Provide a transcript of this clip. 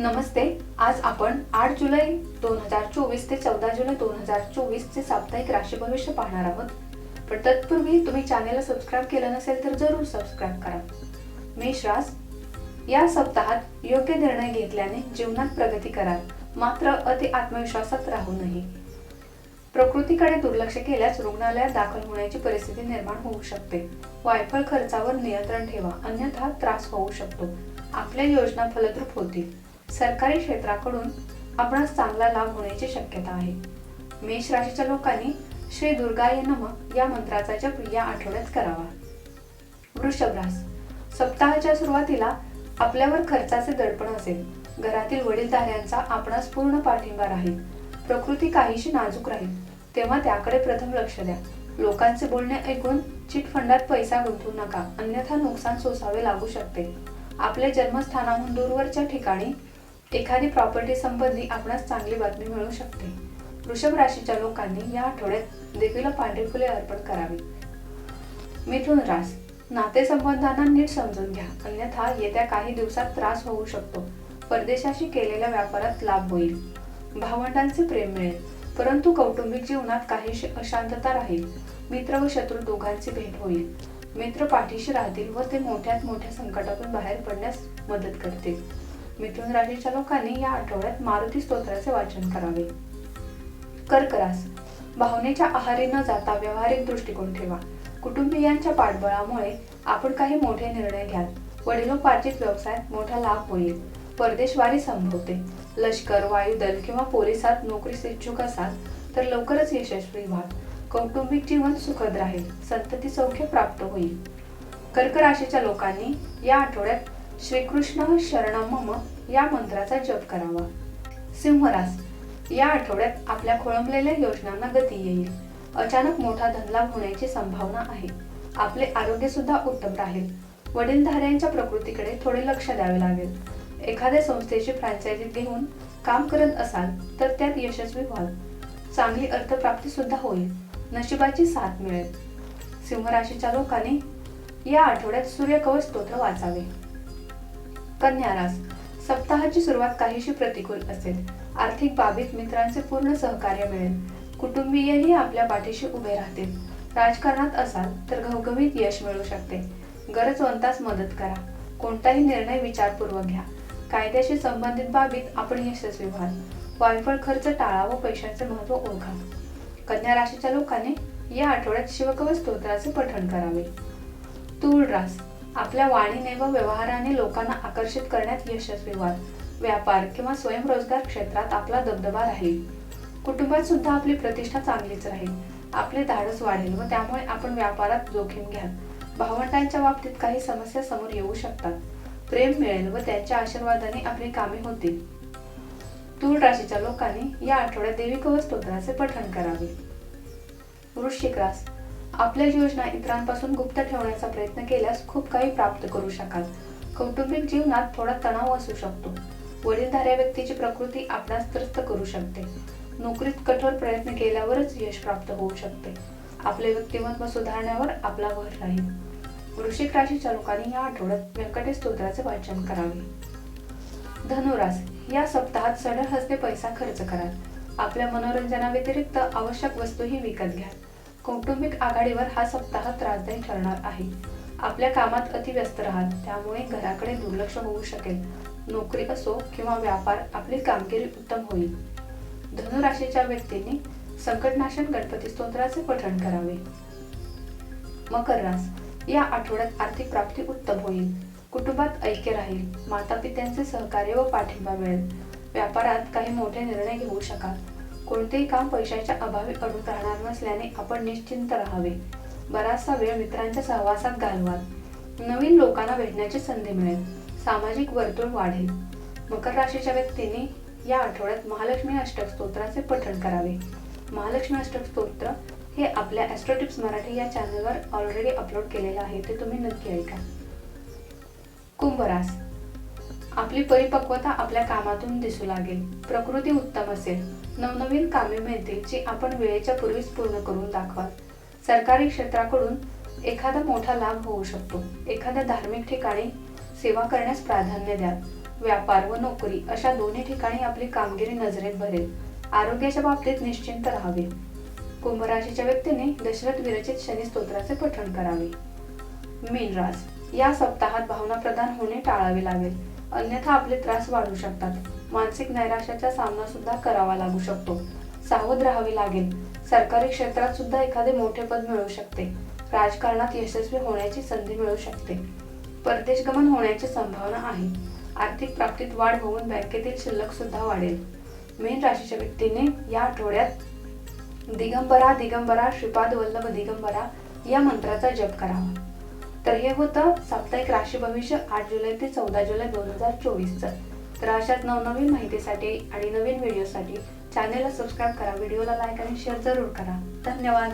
नमस्ते आज आपण आठ जुलै दोन हजार चोवीस ते चौदा जुलै दोन हजार चोवीसचे साप्ताहिक राशी भविष्य पाहणार आहोत. पण तत्पूर्वी तुम्ही चॅनेलला सबस्क्राईब केलं नसेल तर जरूर सबस्क्राईब करा. मेष रास या सप्ताहात योग्य निर्णय घेतल्याने जीवनात प्रगती कराल मात्र अति आत्मविश्वासात राहू नये. प्रकृतीकडे दुर्लक्ष केल्यास रुग्णालयात दाखल होण्याची परिस्थिती निर्माण होऊ शकते. वायफळ खर्चावर नियंत्रण ठेवा. अन्यथा त्रास होऊ शकतो. आपल्या योजना फलद्रूप होतील. सरकारी क्षेत्राकडून आपणास चांगला लाभ होण्याची शक्यता आहे. मेष राशीच्या लोकांनी श्री दुर्गाय नम या मंत्राचा जप या आठवड्यात करावा. वृषभ रास सप्ताहाच्या सुरुवातीला आपल्यावर खर्चाचे दडपण असेल. घरातील वडीलधाऱ्यांचा आपणास पूर्ण पाठिंबा राहील. प्रकृती काहीशी नाजूक राहील. तेव्हा त्याकडे प्रथम लक्ष द्या. लोकांचे बोलणे ऐकून चिटफंडात पैसा गुंतवू नका. अन्यथा नुकसान सोसावे लागू शकते. आपल्या जन्मस्थानाहून दूरवरच्या ठिकाणी एखादी प्रॉपर्टी संबंधी आपणास चांगली बातमी मिळू शकते. वृषभ राशीच्या लोकांनी या आठवड्यात देवीला पांढरी फुले अर्पण करावी मिथुन रास नातेसंबंधांना नीट समजून घ्या. अन्यथा येत्या काही दिवसात त्रास होऊ शकतो. परदेशाशी केलेल्या व्यापारात लाभ होईल. भावंडांचे प्रेम मिळेल. परंतु कौटुंबिक जीवनात काहीशी अशांतता राहील. मित्र व शत्रू दोघांची भेट होईल. मित्र पाठीशी राहतील व ते मोठ्यात मोठ्या संकटातून बाहेर पडण्यास मदत करतील. मिथुन राशीच्या लोकांनी या आठवड्यात मारुती स्तोत्राचे वाचन करावे. कर्क रास भावनेच्या आहारी न जाता व्यावहारिक दृष्टिकोन ठेवा. कुटुंबियांच्या पाठबळामुळे आपण काही मोठे निर्णय घ्याल. वडिलोपार्जित व्यवसायात मोठा लाभ होईल. परदेशवारी संभवते. लष्कर वायुदल किंवा पोलिसात नोकरीस इच्छुक असाल तर लवकरच यशस्वी व्हाल कौटुंबिक जीवन सुखद राहील. संतती सौख्य प्राप्त होईल. कर्क राशीच्या लोकांनी या आठवड्यात श्रीकृष्ण शरणम मम या मंत्राचा जप करावा. सिंहरास या आठवड्यात आपल्या खोळंबलेल्या योजनांना गती येईल. अचानक मोठा धनलाभ होण्याची संभावना आहे. आपले आरोग्य सुद्धा उत्तम राहील. वडीलधाऱ्यांच्या प्रकृतीकडे थोडे लक्ष द्यावे लागेल. एखाद्या संस्थेची फ्रँचायझी घेऊन काम करत असाल तर त्यात यशस्वी व्हाल. चांगली अर्थप्राप्ती सुद्धा होईल. नशिबाची साथ मिळेल. सिंहराशीच्या लोकांनी या आठवड्यात सूर्यकवच स्तोत्र वाचावे. कन्या रास. सप्ताहाची सुरुवात काहीशी प्रतिकूल असेल. आर्थिक बाबीत मित्रांचे पूर्ण सहकार्य मिळेल. कुटुंबीयही आपल्या पाठीशी उभे राहतील. राजकारणात असाल तर घवघवीत यश मिळू शकते. गरजवंतास मदत करा. कोणताही निर्णय विचारपूर्वक घ्या. कायद्याशी संबंधित बाबीत आपण यशस्वी व्हाल. वायफळ खर्च टाळा व पैशांचे महत्त्व ओळखा. कन्या राशीच्या लोकांनी या आठवड्यात शिवकवच स्तोत्राचे पठण करावे. तूळ रास आपल्या वाणीने व व्यवहाराने लोकांना आकर्षित करण्यात यशस्वी व्हाल. व्यापार किंवा स्वयंरोजगार क्षेत्रात आपला दबदबा राहील. कुटुंबात सुद्धा आपली प्रतिष्ठा चांगलीच राहील. आपले धाडस वाढेल व त्यामुळे आपण व्यापारात जोखीम घ्याल. भावंडांच्या बाबतीत काही समस्या समोर येऊ शकतात. प्रेम मिळेल व त्यांच्या आशीर्वादाने आपली कामे होतील. तूळ राशीच्या लोकांनी या आठवड्यात देवी कवच स्तोत्राचे पठण करावे. वृश्चिक रास. आपल्या योजना इतरांपासून गुप्त ठेवण्याचा प्रयत्न केल्यास खूप काही प्राप्त करू शकाल. कौटुंबिक जीवनात थोडा तणाव असू शकतो. वडीलधाऱ्या व्यक्तीची प्रकृती आपणास त्रस्त करू शकते. नोकरीत कठोर प्रयत्न केल्यावरच यश प्राप्त होऊ शकते. आपले व्यक्तिमत्व सुधारण्यावर आपला भर राहील. वृश्चिक राशीच्या लोकांनी या आठवड्यात व्यंकटेश स्तोत्राचे वाचन करावे. धनुरास या सप्ताहात सडळ हस्ते पैसा खर्च कराल. आपल्या मनोरंजनाव्यतिरिक्त आवश्यक वस्तूही विकत घ्या कौटुंबिक आघाडीवर हा सप्ताह त्रासदायी ठरणार आहे. आपल्या कामात अतिव्यस्त राहाल त्यामुळे घराकडे दुर्लक्ष होऊ शकेल. नोकरी असो किंवा व्यापार आपली कामगिरी उत्तम होईल. धनुराशीच्या व्यक्तींनी संकटनाशन गणपती स्तोत्राचे पठण करावे. मकर रास. या आठवड्यात आर्थिक प्राप्ती उत्तम होईल. कुटुंबात ऐक्य राहील. माता पित्यांचे सहकार्य व पाठिंबा मिळेल. व्यापारात काही मोठे निर्णय घेऊ शकाल. कोणतेही काम पैशाच्या अभावी अडून राहणार नसल्याने आपण निश्चिंत राहावे. बराचसा वेळ मित्रांच्या सहवासात घालवाल. नवीन लोकांना भेटण्याची संधी मिळेल. सामाजिक वर्तुळ वाढेल. मकर राशीच्या व्यक्तींनी या आठवड्यात महालक्ष्मी अष्टक स्तोत्राचे पठण करावे. महालक्ष्मी अष्टक स्तोत्र हे आपल्या ॲस्ट्रोटिप्स मराठी या चॅनलवर ऑलरेडी अपलोड केलेलं आहे ते तुम्ही नक्की ऐका. कुंभरास. आपली परिपक्वता आपल्या कामातून दिसू लागेल. प्रकृती उत्तम असेल. नवनवीन कामे मिळतील जी आपण वेळेच्या पूर्वीच पूर्ण करून दाखवाल. सरकारी क्षेत्राकडून एखादा मोठा लाभ होऊ शकतो. एखाद्या धार्मिक ठिकाणी सेवा करण्यास प्राधान्य द्या व्यापार व नोकरी अशा दोन्ही ठिकाणी आपली कामगिरी नजरेत भरेल. आरोग्याच्या बाबतीत निश्चिंत राहावे. कुंभराशीच्या व्यक्तीने दशरथ विरचित शनी स्तोत्राचे पठण करावे. मीन रास या सप्ताहात भावना प्रदान होणे टाळावे लागेल. अन्यथा आपले त्रास वाढू शकतात. मानसिक नैराश्याचा सामना सुद्धा करावा लागू शकतो. सावध राहावे लागेल. सरकारी क्षेत्रात सुद्धा एखादे मोठे पद मिळू शकते. राजकारणात यशस्वी होण्याची संधी मिळू शकते. परदेश गमन होण्याची संभावना आहे. आर्थिक प्राप्तीत वाढ होऊन बँकेतील शिल्लक सुद्धा वाढेल. मीन राशीच्या व्यक्तीने या आठवड्यात दिगंबरा दिगंबरा श्रीपाद वल्लभ दिगंबरा या मंत्राचा जप करावा. तर हे होतं साप्ताहिक राशी भविष्य आठ जुलै ते चौदा जुलै दोन हजार चोवीसचं. तर अशाच नवनवीन माहितीसाठी आणि नवीन व्हिडिओसाठी चॅनेलला सबस्क्राईब करा व्हिडिओला लाईक आणि शेअर जरूर करा. धन्यवाद!